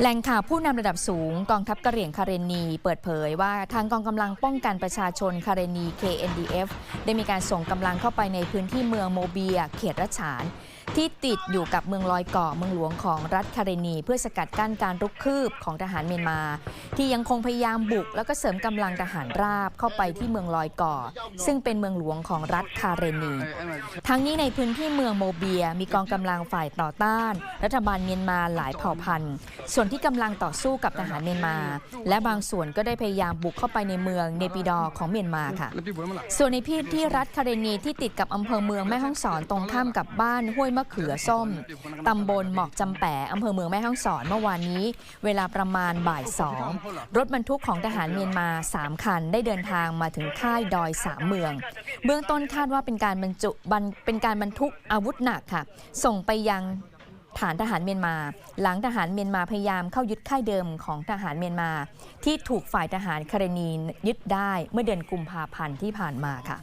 แหล่งข่าวผู้นำระดับสูงกองทัพกะเหรี่ยงคาเรนี เปิดเผยว่าทางกองกำลังป้องกันประชาชนคาเรนี KNDF ได้มีการส่งกำลังเข้าไปในพื้นที่เมืองโมเบีย เขตรัชานที่ติดอยู่กับเมืองลอยเก่อเมืองหลวงของรัฐคาเรนี เพื่อสกัดกั้นการรุกคืบของทหารเมียนมา ที่ยังคงพยายามบุก แล้วก็เสริมกำลังทหารราบเข้าไปที่เมืองลอยเก่อซึ่งเป็นเมืองหลวงของรัฐคาเรนี ทั้งนี้ในพื้นที่เมืองโมเบียมีกองกำลังฝ่ายต่อต้าน รัฐบาลเมียนมาหลายเผ่าพันธุ์ส่วนนที่กำลังต่อสู้กับทหารเมียนมา และบางส่วนก็ได้พยายามบุกเข้าไปในเมืองเนปิดอของเมียนมาค่ะ ส่วนในพื้นที่รัฐคาเรนีที่ติดกับอำเภอเมืองแม่ฮ่องสอนตรงข้ามกับบ้านห้วยมะเขือส้มตำบลหมอกจำแปะอำเภอเมืองแม่ฮ่องสอนเมื่อวานนี้ เวลาประมาณบ่ายสองรถบรรทุกของทหารเมียนมา 3 คันได้เดินทางมาถึงค่ายดอยสามเมือง เบื้องต้นคาดว่าเป็นการบรรจุบรรเป็นการบรรทุกอาวุธหนักค่ะ ส่งไปยัง ฐานทหารเมียนมา หลังทหารเมียนมาพยายามเข้ายึดค่ายเดิมของทหารเมียนมา ที่ถูกฝ่ายทหารคาเรนียึดได้เมื่อเดือนกุมภาพันธ์ที่ผ่านมาค่ะ